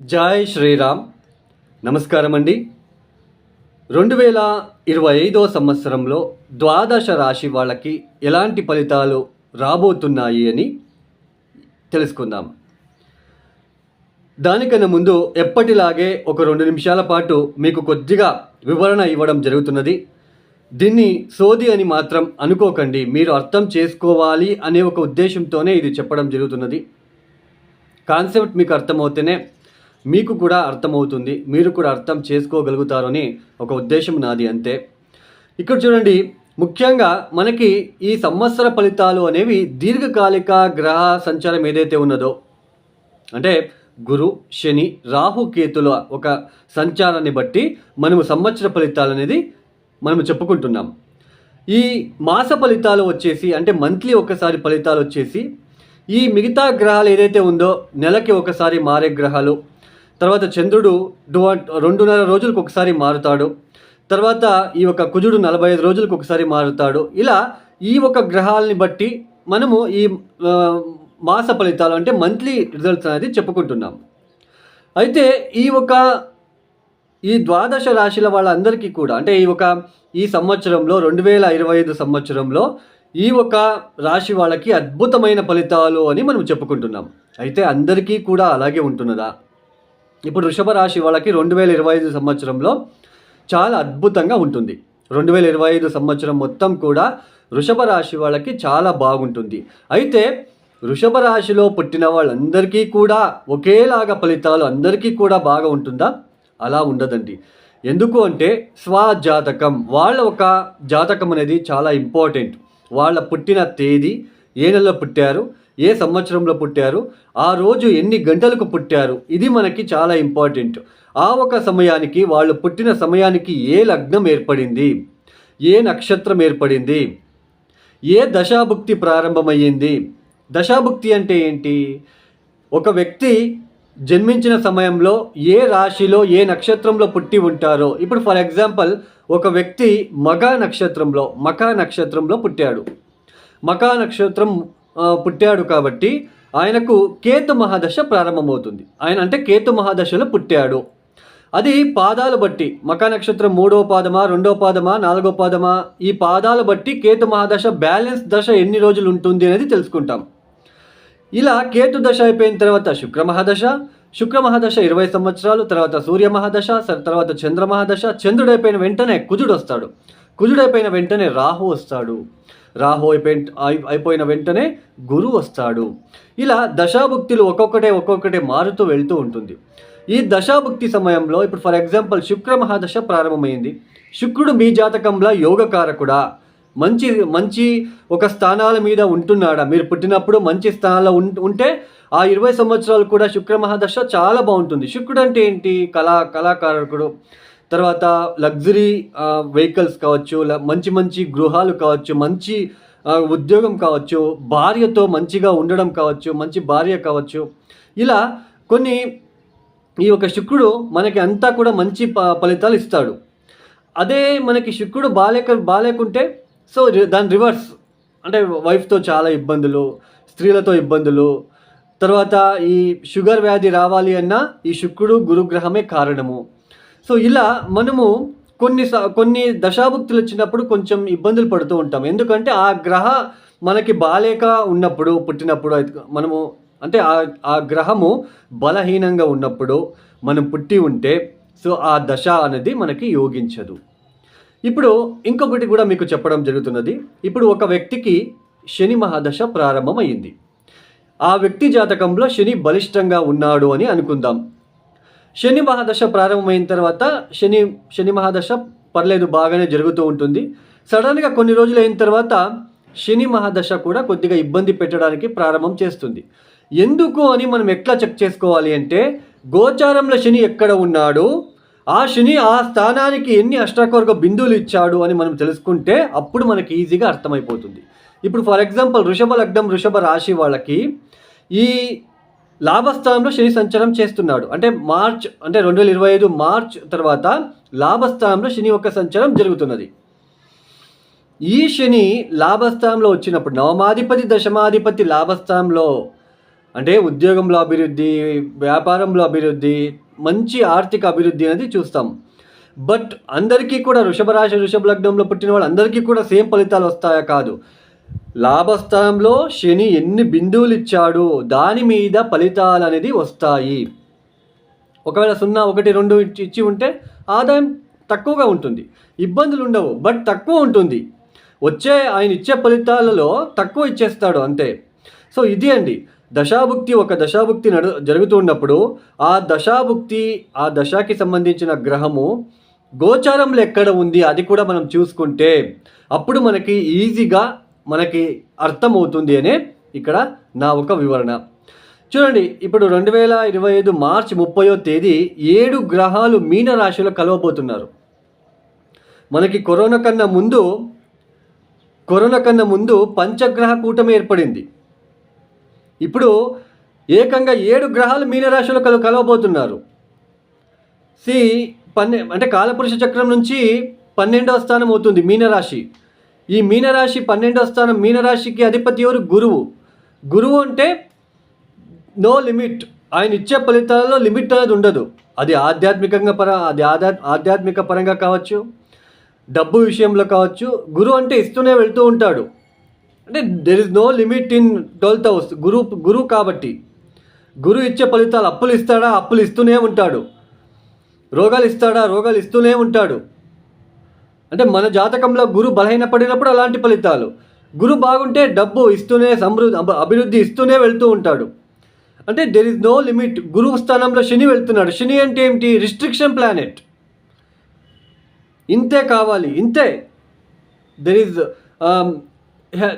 జై శ్రీరామ్. నమస్కారం అండి రెండు వేల ఇరవై ఐదో సంవత్సరంలో ద్వాదశ రాశి వాళ్ళకి ఎలాంటి ఫలితాలు రాబోతున్నాయి అని తెలుసుకుందాం. దానికన్నా ముందు ఎప్పటిలాగే ఒక రెండు నిమిషాల పాటు మీకు కొద్దిగా వివరణ ఇవ్వడం జరుగుతున్నది. దీన్ని సోది అని మాత్రం అనుకోకండి. మీరు అర్థం చేసుకోవాలి అనే ఒక ఉద్దేశంతోనే ఇది చెప్పడం జరుగుతున్నది. కాన్సెప్ట్ మీకు అర్థమవుతేనే మీకు కూడా అర్థమవుతుంది మీరు కూడా అర్థం చేసుకోగలుగుతారు అని ఒక ఉద్దేశం నాది అంతే. ఇక్కడ చూడండి ముఖ్యంగా మనకి ఈ సంవత్సర ఫలితాలు అనేవి దీర్ఘకాలిక గ్రహ సంచారం ఏదైతే ఉన్నదో అంటే గురు శని రాహు కేతుల ఒక సంచారాన్ని బట్టి మనము సంవత్సర ఫలితాలు అనేది మనము చెప్పుకుంటున్నాం. ఈ మాస ఫలితాలు వచ్చేసి అంటే మంత్లీ ఒకసారి ఫలితాలు వచ్చేసి ఈ మిగతా గ్రహాలు ఏదైతే ఉందో నెలకి ఒకసారి మారే గ్రహాలు తర్వాత చంద్రుడు డువా రెండున్నర రోజులకు ఒకసారి మారుతాడు. తర్వాత ఈ యొక్క కుజుడు నలభై ఐదు రోజులకు ఒకసారి మారుతాడు. ఇలా ఈ ఒక గ్రహాలని బట్టి మనము ఈ మాస ఫలితాలు అంటే మంత్లీ రిజల్ట్స్ అనేది చెప్పుకుంటున్నాం. అయితే ఈ ఒక ఈ ద్వాదశ రాశుల వాళ్ళందరికీ కూడా అంటే ఈ ఒక ఈ సంవత్సరంలో రెండు వేల ఇరవై ఐదు సంవత్సరంలో ఈ ఒక రాశి వాళ్ళకి అద్భుతమైన ఫలితాలు అని మనం చెప్పుకుంటున్నాం. అయితే అందరికీ కూడా అలాగే ఉంటున్నదా? ఇప్పుడు వృషభ రాశి వాళ్ళకి రెండు వేల ఇరవై ఐదు సంవత్సరంలో చాలా అద్భుతంగా ఉంటుంది. రెండు వేల ఇరవై ఐదు సంవత్సరం మొత్తం కూడా వృషభ రాశి వాళ్ళకి చాలా బాగుంటుంది. అయితే వృషభ రాశిలో పుట్టిన వాళ్ళందరికీ కూడా ఒకేలాగా ఫలితాలు అందరికీ కూడా బాగా ఉంటుందా? అలా ఉండదండి. ఎందుకు అంటే స్వజాతకం. వాళ్ళ ఒక జాతకం అనేది చాలా ఇంపార్టెంట్. వాళ్ళ పుట్టిన తేదీ ఏ నెలలో పుట్టారు? ఏ సంవత్సరంలో పుట్టారు? ఆ రోజు ఎన్ని గంటలకు పుట్టారు? ఇది మనకి చాలా ఇంపార్టెంట్. ఆ ఒక సమయానికి వాళ్ళు పుట్టిన సమయానికి ఏ లగ్నం ఏర్పడింది? ఏ నక్షత్రం ఏర్పడింది? ఏ దశాభుక్తి ప్రారంభమయ్యింది? దశాభుక్తి అంటే ఏంటి? ఒక వ్యక్తి జన్మించిన సమయంలో ఏ రాశిలో ఏ నక్షత్రంలో పుట్టి ఉంటారో. ఇప్పుడు ఫర్ ఎగ్జాంపుల్ ఒక వ్యక్తి మగ నక్షత్రంలో మకా నక్షత్రంలో పుట్టాడు. మకా నక్షత్రం పుట్టాడు కాబట్టి ఆయనకు కేతు మహాదశ ప్రారంభమవుతుంది. ఆయన అంటే కేతు మహాదశలో పుట్టాడు. అది పాదాలు బట్టి మకా నక్షత్రం మూడో పాదమా రెండో పాదమా నాలుగో పాదమా ఈ పాదాలు బట్టి కేతు మహాదశ బ్యాలెన్స్ దశ ఎన్ని రోజులు ఉంటుంది అనేది తెలుసుకుంటాం. ఇలా కేతు దశ అయిపోయిన తర్వాత శుక్ర మహాదశ శుక్ర మహాదశ ఇరవై సంవత్సరాలు తర్వాత సూర్య మహాదశ తర్వాత చంద్ర మహాదశ చంద్రుడైపోయిన వెంటనే కుజుడు వస్తాడు. కుజుడైపోయిన వెంటనే రాహు వస్తాడు. రాహో అయిపోయిన అయిపోయిన వెంటనే గురు వస్తాడు. ఇలా దశాభుక్తులు ఒక్కొక్కటే ఒక్కొక్కటే మారుతూ వెళ్తూ ఉంటుంది. ఈ దశాభుక్తి సమయంలో ఇప్పుడు ఫర్ ఎగ్జాంపుల్ శుక్ర మహాదశ ప్రారంభమైంది. శుక్రుడు మీ జాతకంలో యోగకారకుడా? మంచి మంచి ఒక స్థానాల మీద ఉంటున్నాడా? మీరు పుట్టినప్పుడు మంచి స్థానాల్లో ఉం- ఉంటే ఆ ఇరవై సంవత్సరాలు కూడా శుక్ర మహాదశ చాలా బాగుంటుంది. శుక్రుడు అంటే ఏంటి? కళా కళాకారకుడు తర్వాత లగ్జరీ వెహికల్స్ కావచ్చు ల- మంచి మంచి గృహాలు కావచ్చు మంచి ఉద్యోగం కావచ్చు భార్యతో మంచిగా ఉండడం కావచ్చు మంచి భార్య కావచ్చు. ఇలా కొన్ని ఈ యొక్క శుక్రుడు మనకి అంతా కూడా మంచి ప- ఫలితాలు ఇస్తాడు. అదే మనకి శుక్రుడు బాలేక బాలేకుంటే సో దాని రివర్స్ అంటే వైఫ్తో చాలా ఇబ్బందులు స్త్రీలతో ఇబ్బందులు. తర్వాత ఈ షుగర్ వ్యాధి రావాలి అన్నా ఈ శుక్రుడు గురుగ్రహమే కారణము. సో ఇలా మనము కొన్ని స- కొన్ని దశాభుక్తులు వచ్చినప్పుడు కొంచెం ఇబ్బందులు పడుతూ ఉంటాం. ఎందుకంటే ఆ గ్రహ మనకి బాలేక ఉన్నప్పుడు పుట్టినప్పుడు అయితే మనము అంటే ఆ ఆ గ్రహము బలహీనంగా ఉన్నప్పుడు మనం పుట్టి ఉంటే సో ఆ దశ అనేది మనకి యోగించదు. ఇప్పుడు ఇంకొకటి కూడా మీకు చెప్పడం జరుగుతున్నది. ఇప్పుడు ఒక వ్యక్తికి శని మహాదశ ప్రారంభమైంది ఆ వ్యక్తి జాతకంలో శని బలిష్టంగా ఉన్నాడు అని అనుకుందాం. శని మహాదశ ప్రారంభమైన తర్వాత శని శని మహాదశ పర్లేదు బాగానే జరుగుతూ ఉంటుంది. సడన్గా కొన్ని రోజులు అయిన తర్వాత శని మహాదశ కూడా కొద్దిగా ఇబ్బంది పెట్టడానికి ప్రారంభం చేస్తుంది. ఎందుకు అని మనం ఎట్లా చెక్ చేసుకోవాలి అంటే గోచారంలో శని ఎక్కడ ఉన్నాడు ఆ శని ఆ స్థానానికి ఎన్ని అష్టాకోర్గ బిందువులు ఇచ్చాడు అని మనం తెలుసుకుంటే అప్పుడు మనకి ఈజీగా అర్థమైపోతుంది. ఇప్పుడు ఫర్ ఎగ్జాంపుల్ వృషభ లగ్నం వృషభ రాశి వాళ్ళకి ఈ లాభస్థానంలో శని సంచారం చేస్తున్నాడు. అంటే మార్చ్ అంటే రెండు వేల ఇరవై ఐదు మార్చ్ తర్వాత లాభస్థానంలో శని యొక్క సంచారం జరుగుతున్నది. ఈ శని లాభస్థానంలో వచ్చినప్పుడు నవమాధిపతి దశమాధిపతి లాభస్థానంలో అంటే ఉద్యోగంలో అభివృద్ధి వ్యాపారంలో అభివృద్ధి మంచి ఆర్థిక అభివృద్ధి అనేది చూస్తాం. బట్ అందరికీ కూడా వృషభ రాశి వృషభ లగ్నంలో పుట్టిన వాళ్ళు అందరికీ కూడా సేమ్ ఫలితాలు వస్తాయా కాదు. లాభస్థానంలో శని ఎన్ని బిందువులు ఇచ్చాడో? దాని మీద ఫలితాలు అనేది వస్తాయి. ఒకవేళ సున్నా ఒకటి రెండు ఇచ్చి ఉంటే ఆదాయం తక్కువగా ఉంటుంది. ఇబ్బందులు ఉండవు బట్ తక్కువ ఉంటుంది. వచ్చే ఆయన ఇచ్చే ఫలితాలలో తక్కువ ఇచ్చేస్తాడు అంతే. సో ఇది అండి. దశాభుక్తి ఒక దశాభుక్తి నడు జరుగుతున్నప్పుడు ఆ దశాభుక్తి ఆ దశకి సంబంధించిన గ్రహము గోచారంలో ఎక్కడ ఉంది అది కూడా మనం చూసుకుంటే అప్పుడు మనకి ఈజీగా మనకి అర్థమవుతుంది అనే ఇక్కడ నా ఒక వివరణ. చూడండి ఇప్పుడు రెండు వేల ఇరవై ఐదు మార్చి ముప్పయో తేదీ ఏడు గ్రహాలు మీన రాశిలో కలవబోతున్నారు. మనకి కరోనా కన్నా ముందు కరోనా కన్నా ముందు పంచగ్రహ కూటమి ఏర్పడింది. ఇప్పుడు ఏకంగా ఏడు గ్రహాలు మీనరాశిలో కల కలవబోతున్నారు. సి పన్నె అంటే కాలపురుష చక్రం నుంచి పన్నెండవ స్థానం అవుతుంది మీనరాశి ఈ మీనరాశి పన్నెండవ స్థానం మీనరాశికి అధిపతి ఎవరు? గురువు. గురువు అంటే నో లిమిట్ ఆయన ఇచ్చే ఫలితాలలో లిమిట్ అనేది ఉండదు. అది ఆధ్యాత్మికంగా పర అది ఆధ్యా ఆధ్యాత్మిక పరంగా కావచ్చు డబ్బు విషయంలో కావచ్చు. గురువు అంటే ఇస్తూనే వెళ్తూ ఉంటాడు. అంటే there is no limit in twelfth house గురు గురువు కాబట్టి. గురువు ఇచ్చే ఫలితాలు అప్పులు ఇస్తాడా? అప్పులు ఇస్తూనే ఉంటాడు. రోగాలు ఇస్తాడా? రోగాలు ఇస్తూనే ఉంటాడు. అంటే మన జాతకంలో గురు బలహీనపడినప్పుడు అలాంటి ఫలితాలు. గురు బాగుంటే డబ్బు ఇస్తూనే సమృద్ధి అభివృద్ధి ఇస్తూనే వెళ్తూ ఉంటాడు. అంటే దెర్ ఇస్ నో లిమిట్ గురువు స్థానంలో శని వెళ్తున్నాడు. శని అంటే ఏమిటి? రిస్ట్రిక్షన్ ప్లానెట్ ఇంతే కావాలి. ఇంతే. There is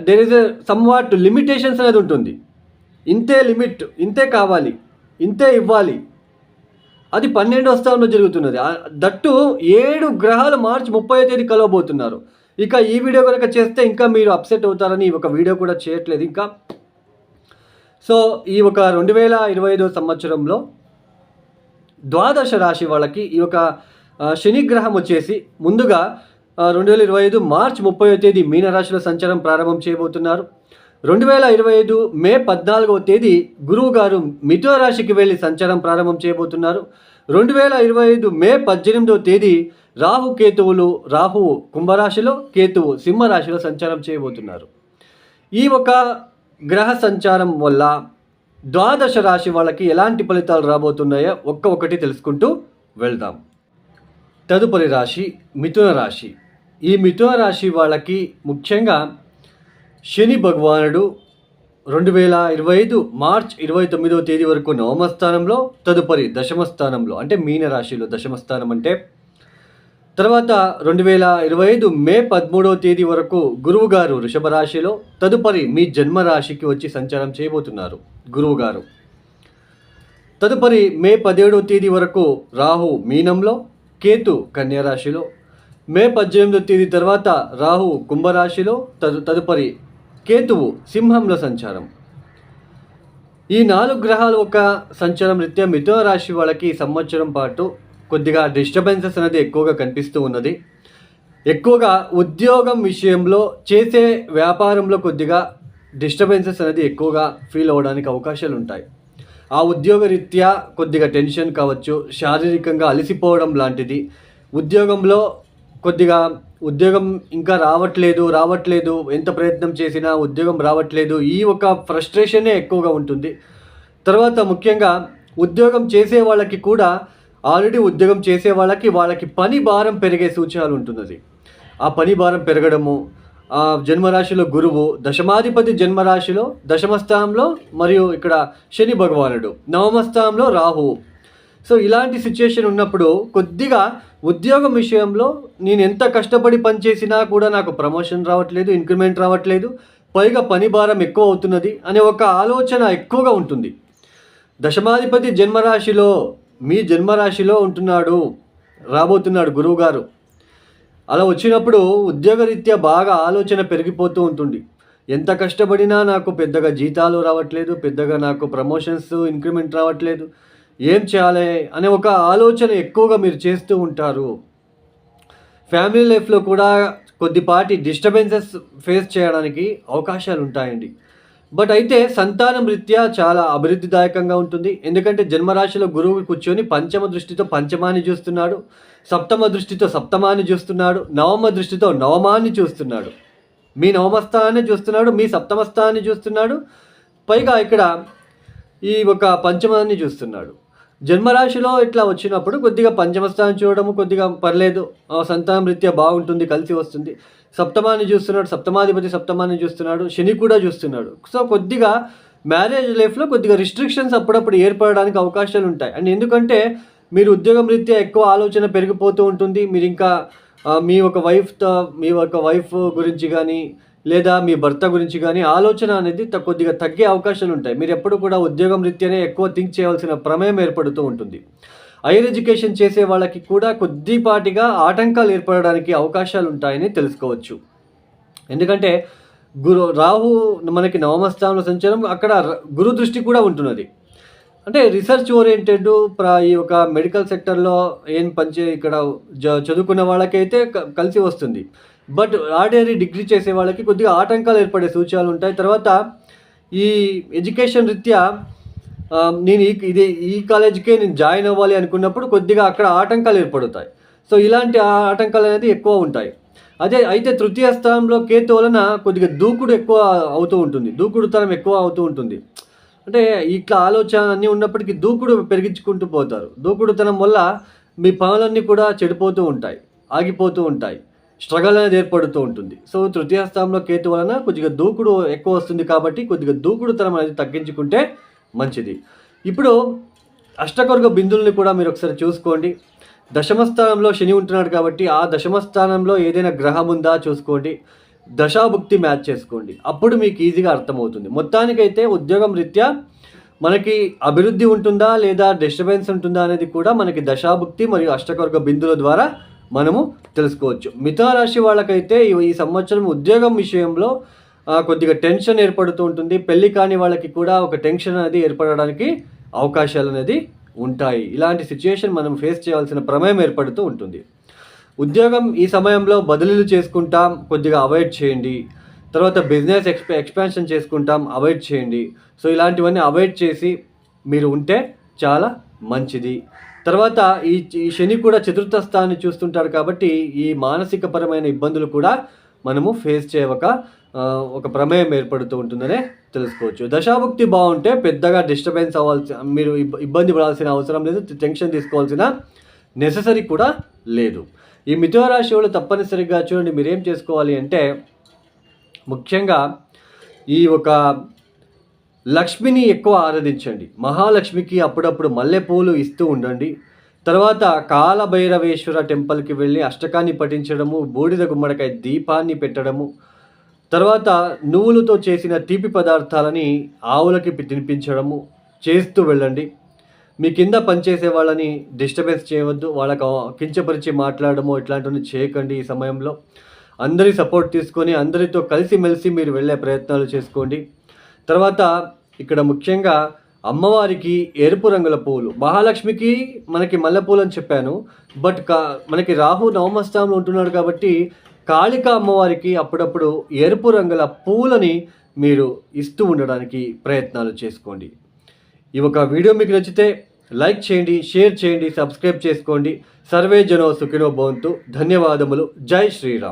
there is somewhat limitations అనేది ఉంటుంది. ఇంతే లిమిట్ ఇంతే కావాలి. ఇంతే ఇవ్వాలి. అది పన్నెండవ స్థానంలో జరుగుతున్నది. దట్టు ఏడు గ్రహాలు మార్చి ముప్పై తేదీ కలవబోతున్నారు. ఇక ఈ వీడియో కనుక చేస్తే ఇంకా మీరు అప్సెట్ అవుతారని ఒక వీడియో కూడా చేయట్లేదు ఇంకా. సో ఈ ఒక రెండు వేల ఇరవై ఐదో సంవత్సరంలో ద్వాదశ రాశి వాళ్ళకి ఈ ఒక శనిగ్రహం వచ్చేసి ముందుగా రెండు వేల ఇరవై ఐదు మార్చ్ ముప్పై తేదీ మీనరాశిలో సంచారం ప్రారంభం చేయబోతున్నారు. రెండు వేల ఇరవై ఐదు మే పద్నాలుగవ తేదీ గురువు గారు మిథున రాశికి వెళ్ళి సంచారం ప్రారంభం చేయబోతున్నారు. రెండు వేల ఇరవై ఐదు మే పద్దెనిమిదవ తేదీ రాహు కేతువులు రాహు కుంభరాశిలో కేతువు సింహరాశిలో సంచారం చేయబోతున్నారు. ఈ ఒక గ్రహ సంచారం వల్ల ద్వాదశ రాశి వాళ్ళకి ఎలాంటి ఫలితాలు రాబోతున్నాయో ఒక్క ఒకటి తెలుసుకుంటూ వెళ్దాం. తదుపరి రాశి మిథున రాశి. ఈ మిథున రాశి వాళ్ళకి ముఖ్యంగా శని భగవానుడు రెండు వేల ఇరవై ఐదు మార్చ్ ఇరవై తొమ్మిదవ తేదీ వరకు నవమ స్థానంలో తదుపరి దశమ స్థానంలో అంటే మీన రాశిలో దశమ స్థానం అంటే తర్వాత రెండు వేల ఇరవై ఐదు మే పదమూడవ తేదీ వరకు గురువు గారు వృషభ రాశిలో తదుపరి మీ జన్మ రాశికి వచ్చి సంచారం చేయబోతున్నారు గురువు గారు తదుపరి మే పదిహేడవ తేదీ వరకు రాహు మీనంలో కేతు కన్యారాశిలో మే పద్దెనిమిదవ తేదీ తర్వాత రాహు కుంభరాశిలో తదు తదుపరి కేతువు సింహంలో సంచారం. ఈ నాలుగు గ్రహాలు ఒక సంచారం రీత్యా మిథున రాశి వాళ్ళకి ఈ సంవత్సరం పాటు కొద్దిగా డిస్టర్బెన్సెస్ అనేది ఎక్కువగా కనిపిస్తూ ఉన్నది. ఎక్కువగా ఉద్యోగం విషయంలో చేసే వ్యాపారంలో కొద్దిగా డిస్టర్బెన్సెస్ అనేది ఎక్కువగా ఫీల్ అవ్వడానికి అవకాశాలు ఉంటాయి. ఆ ఉద్యోగ రీత్యా కొద్దిగా టెన్షన్ కావచ్చు శారీరకంగా అలసిపోవడం లాంటిది. ఉద్యోగంలో కొద్దిగా ఉద్యోగం ఇంకా రావట్లేదు రావట్లేదు. ఎంత ప్రయత్నం చేసినా ఉద్యోగం రావట్లేదు. ఈ ఒక ఫ్రస్ట్రేషనే ఎక్కువగా ఉంటుంది. తర్వాత ముఖ్యంగా ఉద్యోగం చేసే వాళ్ళకి కూడా ఆల్రెడీ ఉద్యోగం చేసే వాళ్ళకి వాళ్ళకి పని భారం పెరిగే సూచనలు ఉంటున్నది. ఆ పని భారం పెరగడము ఆ జన్మరాశిలో గురువు దశమాధిపతి జన్మరాశిలో దశమస్థానంలో మరియు ఇక్కడ శని భగవానుడు నవమస్థానంలో రాహువు. సో ఇలాంటి సిచ్యుయేషన్ ఉన్నప్పుడు కొద్దిగా ఉద్యోగం విషయంలో నేను ఎంత కష్టపడి పనిచేసినా కూడా నాకు ప్రమోషన్ రావట్లేదు ఇంక్రిమెంట్ రావట్లేదు పైగా పని భారం ఎక్కువ అవుతున్నది అనే ఒక ఆలోచన ఎక్కువగా ఉంటుంది. దశమాధిపతి జన్మరాశిలో మీ జన్మరాశిలో ఉంటున్నాడు రాబోతున్నాడు గురువుగారు. అలా వచ్చినప్పుడు ఉద్యోగరీత్యా బాగా ఆలోచన పెరిగిపోతూ ఉంటుంది. ఎంత కష్టపడినా నాకు పెద్దగా జీతాలు రావట్లేదు పెద్దగా నాకు ప్రమోషన్స్ ఇంక్రిమెంట్ రావట్లేదు. ఏం చేయాలి అనే ఒక ఆలోచన ఎక్కువగా మీరు చేస్తూ ఉంటారు. ఫ్యామిలీ లైఫ్లో కూడా కొద్దిపాటి డిస్టర్బెన్సెస్ ఫేస్ చేయడానికి అవకాశాలు ఉంటాయండి. బట్ అయితే సంతానం రీత్యా చాలా అభివృద్ధిదాయకంగా ఉంటుంది. ఎందుకంటే జన్మరాశిలో గురువు కూర్చొని పంచమ దృష్టితో పంచమాన్ని చూస్తున్నాడు. సప్తమ దృష్టితో సప్తమాన్ని చూస్తున్నాడు. నవమ దృష్టితో నవమాన్ని చూస్తున్నాడు. మీ నవమస్థానాన్ని చూస్తున్నాడు. మీ సప్తమస్థానాన్ని చూస్తున్నాడు. పైగా ఇక్కడ ఈ ఒక పంచమాన్ని చూస్తున్నాడు. జన్మరాశిలో ఇట్లా వచ్చినప్పుడు కొద్దిగా పంచమస్థానం చూడడము కొద్దిగా పర్లేదు సంతానం రీత్యా బాగుంటుంది కలిసి వస్తుంది. సప్తమాన్ని చూస్తున్నాడు సప్తమాధిపతి సప్తమాన్ని చూస్తున్నాడు శని కూడా చూస్తున్నాడు. సో కొద్దిగా మ్యారేజ్ లైఫ్లో కొద్దిగా రిస్ట్రిక్షన్స్ అప్పుడప్పుడు ఏర్పడడానికి అవకాశాలు ఉంటాయి. అండ్ ఎందుకంటే మీరు ఉద్యోగం రీత్యా ఎక్కువ ఆలోచన పెరిగిపోతూ ఉంటుంది. మీరు ఇంకా మీ ఒక వైఫ్తో మీ ఒక వైఫ్ గురించి కానీ లేదా మీ భర్త గురించి కానీ ఆలోచన అనేది త- కొద్దిగా తగ్గే అవకాశాలు ఉంటాయి. మీరు ఎప్పుడు కూడా ఉద్యోగం రీత్యానే ఎక్కువ థింక్ చేయవలసిన ప్రమేయం ఏర్పడుతూ ఉంటుంది. హైయర్ ఎడ్యుకేషన్ చేసే వాళ్ళకి కూడా కొద్దిపాటిగా ఆటంకాలు ఏర్పడడానికి అవకాశాలు ఉంటాయని తెలుసుకోవచ్చు. ఎందుకంటే గురు రాహు మనకి నవమస్థానంలో సంచారం అక్కడ గురు దృష్టి కూడా ఉంటున్నది. అంటే రీసెర్చ్ ఓరియంటెడ్ ప్ర ఈ ఒక మెడికల్ సెక్టర్లో ఏం పనిచే ఇక్కడ చదువుకున్న వాళ్ళకైతే కలిసి వస్తుంది. బట్ ఆర్డినరీ డిగ్రీ చేసే వాళ్ళకి కొద్దిగా ఆటంకాలు ఏర్పడే సూచనలు ఉంటాయి. తర్వాత ఈ ఎడ్యుకేషన్ రీత్యా నేను ఈ ఇది ఈ కాలేజీకే నేను జాయిన్ అవ్వాలి అనుకున్నప్పుడు కొద్దిగా అక్కడ ఆటంకాలు ఏర్పడతాయి. సో ఇలాంటి ఆ- ఆటంకాలు అనేది ఎక్కువ ఉంటాయి. అదే అయితే తృతీయ స్థానంలో కేతు వలన కొద్దిగా దూకుడు ఎక్కువ అవుతూ ఉంటుంది. దూకుడుతనం ఎక్కువ అవుతూ ఉంటుంది. అంటే ఇట్లా ఆలోచన అన్నీ ఉన్నప్పటికీ దూకుడు పెరిగించుకుంటూ పోతారు. దూకుడుతనం వల్ల మీ పనులన్నీ కూడా చెడిపోతూ ఉంటాయి ఆగిపోతూ ఉంటాయి. స్ట్రగల్ అనేది ఏర్పడుతూ ఉంటుంది. సో తృతీయ స్థానంలో కేతు వలన కొద్దిగా దూకుడు ఎక్కువ వస్తుంది కాబట్టి కొద్దిగా దూకుడుతనం అనేది తగ్గించుకుంటే మంచిది. ఇప్పుడు అష్టకొర్గ బిందుల్ని కూడా మీరు ఒకసారి చూసుకోండి. దశమస్థానంలో శని ఉంటున్నాడు కాబట్టి ఆ దశమస్థానంలో ఏదైనా గ్రహం ఉందా చూసుకోండి. దశాభుక్తి మ్యాచ్ చేసుకోండి. అప్పుడు మీకు ఈజీగా అర్థమవుతుంది. మొత్తానికైతే ఉద్యోగం రీత్యా మనకి అభివృద్ధి ఉంటుందా లేదా డిస్టర్బెన్స్ ఉంటుందా అనేది కూడా మనకి దశాభుక్తి మరియు అష్టకొర్గ బిందుల ద్వారా మనము తెలుసుకోవచ్చు. మిథున రాశి వాళ్ళకైతే ఈ- సంవత్సరం ఉద్యోగం విషయంలో కొద్దిగా టెన్షన్ ఏర్పడుతూ ఉంటుంది. పెళ్ళి కాని వాళ్ళకి కూడా ఒక టెన్షన్ అనేది ఏర్పడడానికి అవకాశాలు అనేది ఉంటాయి. ఇలాంటి సిచ్యుయేషన్ మనం ఫేస్ చేయాల్సిన ప్రమేయం ఏర్పడుతూ ఉంటుంది. ఉద్యోగం ఈ సమయంలో బదిలీలు చేసుకుంటాం కొద్దిగా అవాయిడ్ చేయండి. తర్వాత బిజినెస్ ఎక్స్ప ఎక్స్పాన్షన్ చేసుకుంటాం అవాయిడ్ చేయండి. సో ఇలాంటివన్నీ అవాయిడ్ చేసి మీరు ఉంటే చాలా మంచిది. తర్వాత ఈ శని కూడా చతుర్థ స్థాన్ని చూస్తుంటాడు కాబట్టి ఈ మానసిక పరమైన ఇబ్బందులు కూడా మనము ఫేస్ చేయవక ఒక ప్రమేయం ఏర్పడుతూ ఉంటుందనే తెలుసుకోవచ్చు. దశాభుక్తి బాగుంటే పెద్దగా డిస్టర్బెన్స్ అవ్వాల్సి మీరు ఇబ్బంది పడాల్సిన అవసరం లేదు టెన్షన్ తీసుకోవాల్సిన నెససరీ కూడా లేదు. ఈ మిథున రాశి వాళ్ళు తప్పనిసరిగా చూడండి మీరేం చేసుకోవాలి అంటే ముఖ్యంగా ఈ ఒక లక్ష్మిని ఎక్కువ ఆరాధించండి. మహాలక్ష్మికి అప్పుడప్పుడు మల్లెపూలు ఇస్తూ ఉండండి. తర్వాత కాలభైరవేశ్వర టెంపుల్కి వెళ్ళి అష్టకాన్ని పఠించడము బూడిద గుమ్మడికాయ దీపాన్ని పెట్టడము తర్వాత నువ్వులతో చేసిన తీపి పదార్థాలని ఆవులకి తినిపించడము చేస్తూ వెళ్ళండి. మీ కింద పనిచేసే వాళ్ళని డిస్టర్బెన్స్ చేయవద్దు. వాళ్ళకు కించపరిచి మాట్లాడము ఇట్లాంటివన్నీ చేయకండి ఈ సమయంలో. అందరి సపోర్ట్ తీసుకొని అందరితో కలిసిమెలిసి మీరు వెళ్ళే ప్రయత్నాలు చేసుకోండి. తర్వాత ఇక్కడ ముఖ్యంగా అమ్మవారికి ఎరుపు రంగుల పువ్వులు మహాలక్ష్మికి మనకి మల్లెపూలు అని చెప్పాను. బట్ కా మనకి రాహు నవమస్థానంలో ఉంటున్నాడు కాబట్టి కాళిక అమ్మవారికి అప్పుడప్పుడు ఎరుపు రంగుల పువ్వులని మీరు ఇస్తూ ఉండడానికి ప్రయత్నాలు చేసుకోండి. ఈ ఒక వీడియో మీకు నచ్చితే లైక్ చేయండి షేర్ చేయండి సబ్స్క్రైబ్ చేసుకోండి. సర్వే జనో సుఖినో భవంతు. ధన్యవాదములు. జై శ్రీరామ్.